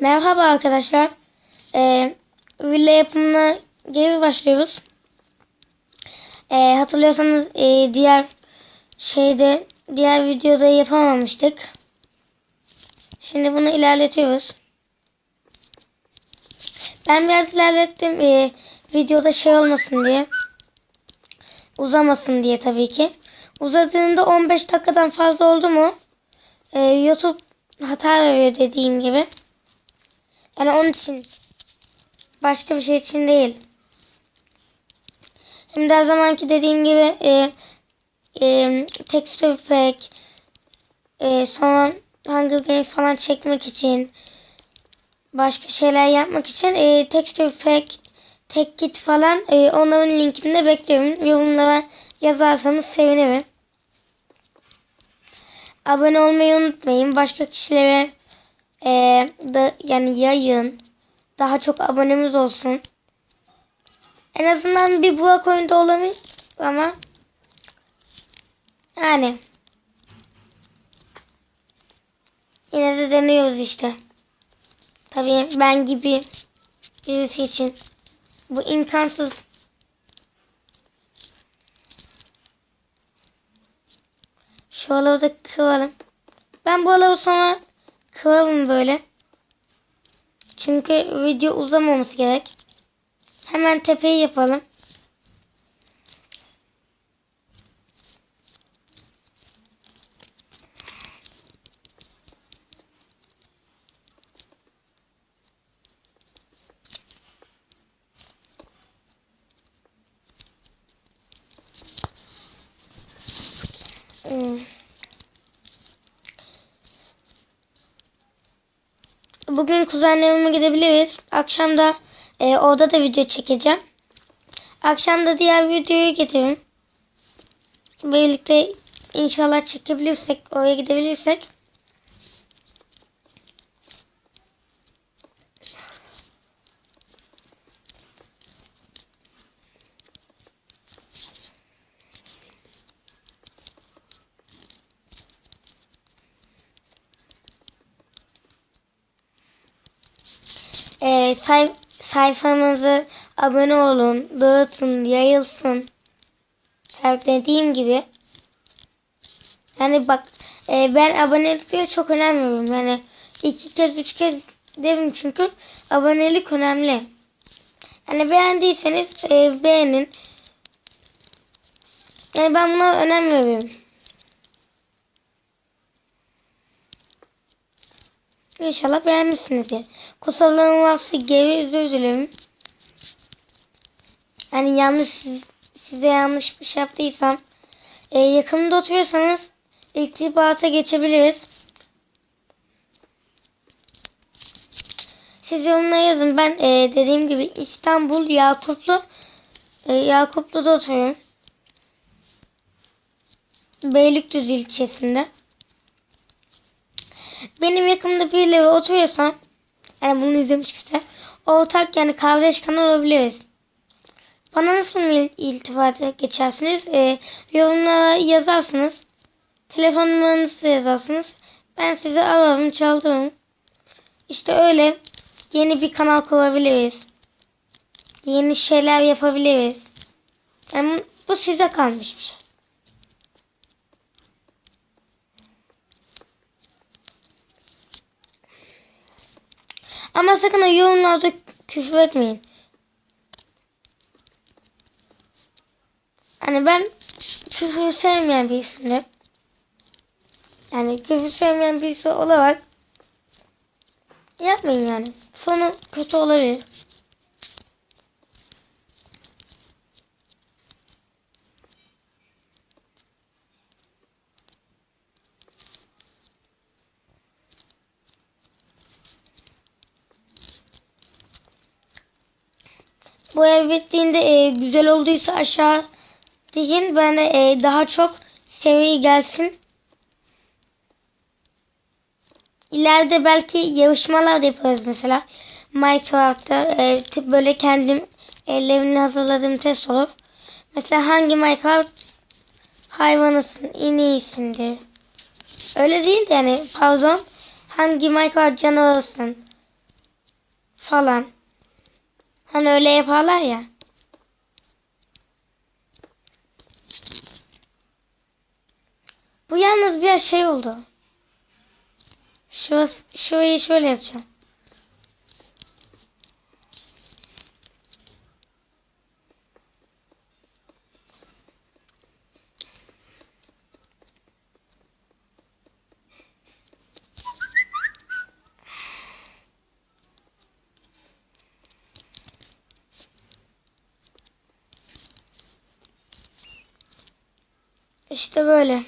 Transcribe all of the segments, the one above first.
Merhaba arkadaşlar. Ee, villa yapımına geri başlıyoruz. Ee, hatırlıyorsanız e, diğer şeyde diğer videoda yapamamıştık. Şimdi bunu ilerletiyoruz. Ben biraz ilerlettim e, videoda şey olmasın diye. Uzamasın diye tabii ki. Uzadığında 15 dakikadan fazla oldu mu e, YouTube hata veriyor dediğim gibi. Yani onun için. Başka bir şey için değil. Hem de her zamanki dediğim gibi e, e, texture pack e, sonra Hunger Games falan çekmek için başka şeyler yapmak için e, texture pack tek kit falan e, onların linkini de bekliyorum. Yorumlara yazarsanız sevinirim. Abone olmayı unutmayın. Başka kişilere e, da yani yayın. Daha çok abonemiz olsun. En azından bir Burak oyunda olamayız ama yani yine de deniyoruz işte. Tabii ben gibi birisi için bu imkansız. Şu alavı da kıvalım. Ben bu alavı sonra kıvalım böyle. Çünkü video uzamaması gerek. Hemen tepeyi yapalım. Hmm. Bugün kuzenlerime gidebiliriz. Akşam da e, orada da video çekeceğim. Akşam da diğer videoyu getiririm. Birlikte inşallah çekebilirsek, oraya gidebilirsek. E, say sayfamızı abone olun, dağıtın, yayılsın. Dediğim gibi. Yani bak e, ben abonelikle çok önem veriyorum. Yani iki kez üç kez derim çünkü abonelik önemli. Yani beğendiyseniz e, beğenin. Yani ben buna önem veriyorum. İnşallah beğenmişsinizdir. Kusurlarım varsa geri özür dilerim. Yani yanlış size yanlış bir şey yaptıysam e, yakınında oturuyorsanız irtibata geçebiliriz. Siz yorumlara yazın. Ben e, dediğim gibi İstanbul Yakuplu e, Yakuplu'da oturuyorum. Beylikdüzü ilçesinde. Benim yakımda birileri oturuyorsam yani bunu izlemiş kişiler ortak yani kardeş kanal olabiliriz. Bana nasıl il iltifata geçersiniz? E, yorumlara yazarsınız. Telefon numaranızı yazarsınız. Ben size ararım, çaldırırım. İşte öyle yeni bir kanal kurabiliriz. Yeni şeyler yapabiliriz. Yani bu size kalmış bir şey. Ama sakın o yorumlarda küfür etmeyin. Hani ben küfür sevmeyen birisiyim. Yani küfür sevmeyen birisi olarak yapmayın yani. Sonu kötü olabilir. Bu bittiğinde e, güzel olduysa aşağı deyin. Ben e, daha çok seviye gelsin. İleride belki yarışmalar da yaparız mesela. Minecraft'ta e, böyle kendim ellerimle hazırladığım test olur. Mesela hangi Minecraft hayvanısın, en iyisindir. Öyle değil de yani pardon. Hangi Minecraft canavarısın? falan. Hani öyle yaparlar ya. Bu yalnız biraz şey oldu. Şurası, şurayı şöyle yapacağım. İşte böyle.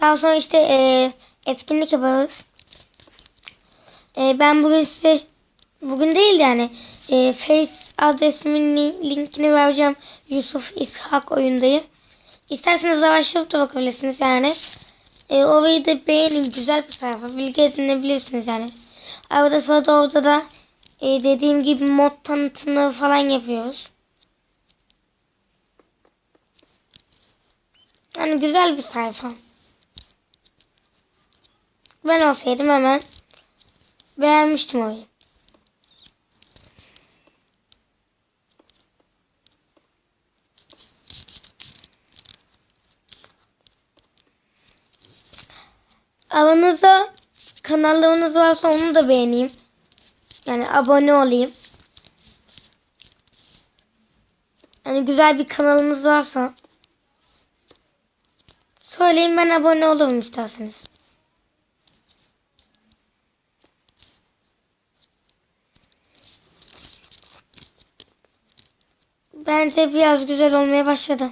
Daha sonra işte e, etkinlik yaparız. E, ben bugün size bugün değil de yani e, Face adresimin li- linkini vereceğim. Yusuf İshak oyundayım. İsterseniz başlayıp da bakabilirsiniz yani. E, orayı da beğenin. Güzel bir sayfa. Bilgi edinebilirsiniz yani. Arada sırada orada da e, dediğim gibi mod tanıtımları falan yapıyoruz. Yani güzel bir sayfa. Ben olsaydım hemen beğenmiştim oyunu. Aranızda kanallarınız varsa onu da beğeneyim. Yani abone olayım. Yani güzel bir kanalınız varsa söyleyin ben abone olurum isterseniz. Bence biraz güzel olmaya başladı.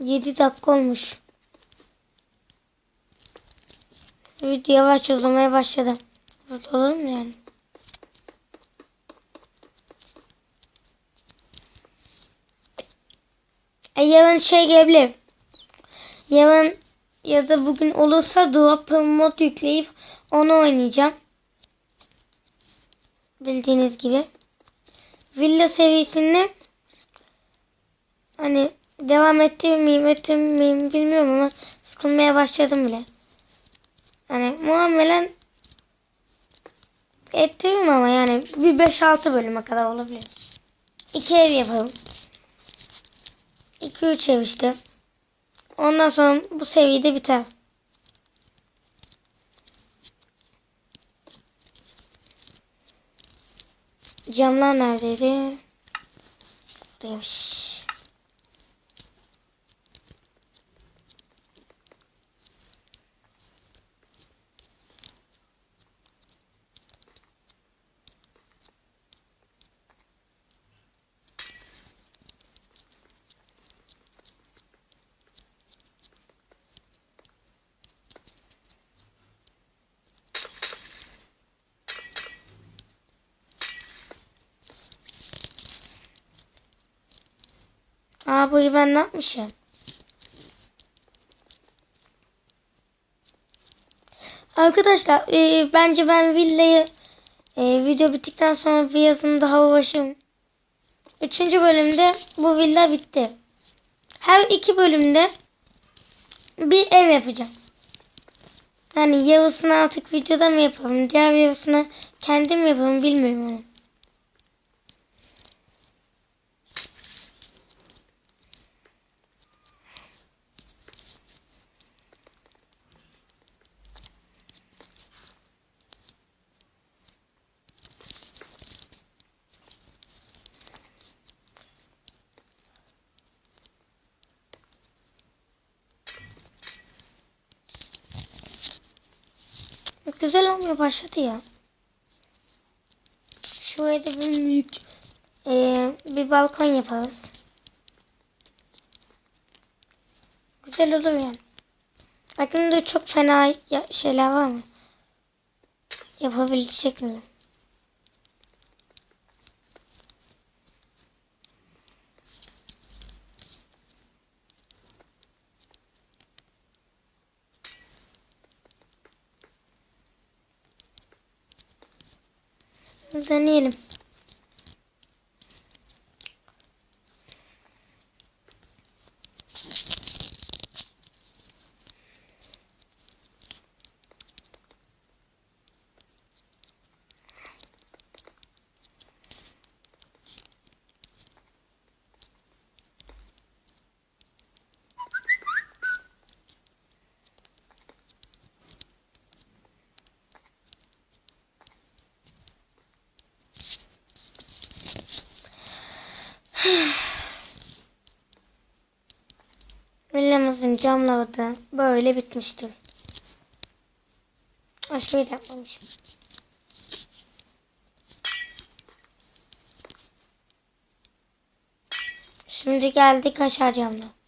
Yedi dakika olmuş. Video yavaş uzamaya başladı. Hızlı mu yani? E, yarın şey gelebilir. Yarın ya da bugün olursa drop mod yükleyip onu oynayacağım. Bildiğiniz gibi. Villa serisini hani devam ettim miyim ettim miyim bilmiyorum ama sıkılmaya başladım bile. Hani muamelen ettim ama yani bir 5-6 bölüme kadar olabilir. İki ev yapalım. 2-3 ev. Ondan sonra bu seviyede biter. Camlar neredeydi? Buradaymış. Aa burayı ben ne yapmışım? Arkadaşlar e, bence ben villayı e, video bittikten sonra bir yazın daha uğraşım. Üçüncü bölümde bu villa bitti. Her iki bölümde bir ev yapacağım. Yani yarısını artık videoda mı yapalım, diğer yarısını kendim yapalım bilmiyorum güzel olmaya başladı ya. Şuraya da büyük e, bir balkon yaparız. Güzel olur yani. Aklımda çok fena şeyler var mı? Yapabilecek miyim? Deneyelim. Da böyle bitmiştir. Aşmayı yapmamışım. Şimdi geldik aşağı camına.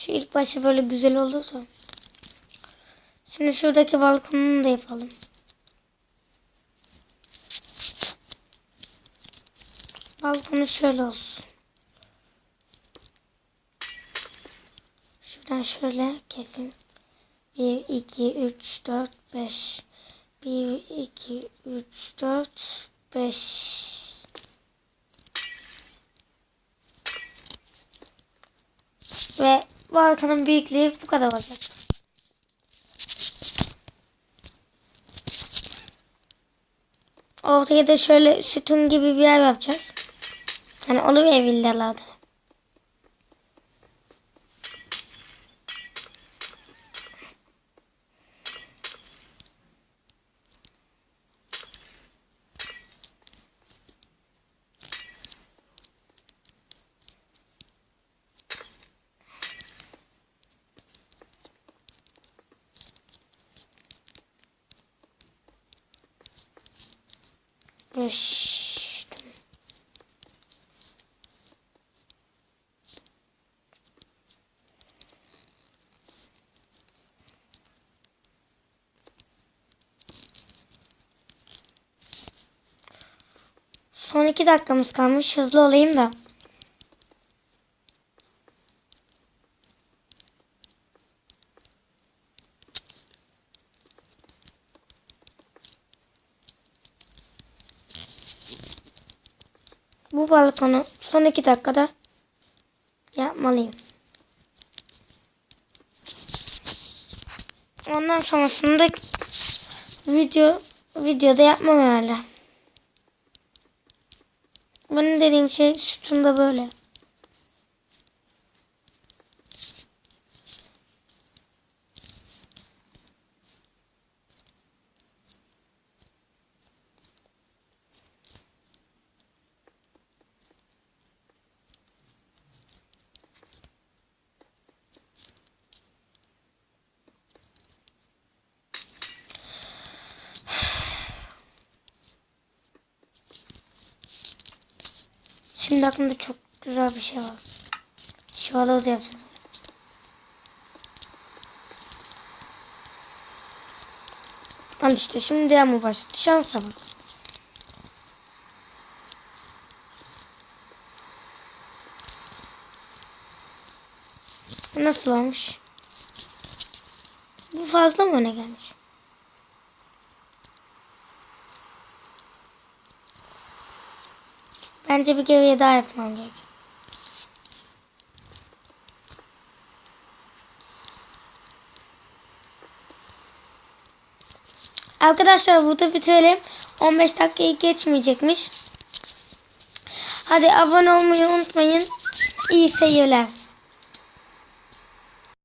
Şu ilk başta böyle güzel olursa. Şimdi şuradaki balkonunu da yapalım. Balkonu şöyle olsun. Şuradan şöyle kesin. 1, 2, 3, 4, 5. 1, 2, 3, 4, 5. Ve balkonun büyüklüğü bu kadar olacak. Ortaya da şöyle sütun gibi bir yer yapacağız. Hani olur ya villalarda. Beş. Son iki dakikamız kalmış. Hızlı olayım da. Bu balkonu son iki dakikada yapmalıyım. Ondan sonrasında video videoda yapmam öyle. Benim dediğim şey sütunda böyle. Şimdi aklımda çok güzel bir şey var. Şivalı da yapacağım. Al işte şimdi mi başladı? Şansa bak. Nasıl olmuş? Bu fazla mı öne gelmiş? Bence bir geriye daha yapmam gerek. Arkadaşlar burada bitirelim. 15 dakikayı geçmeyecekmiş. Hadi abone olmayı unutmayın. İyi seyirler.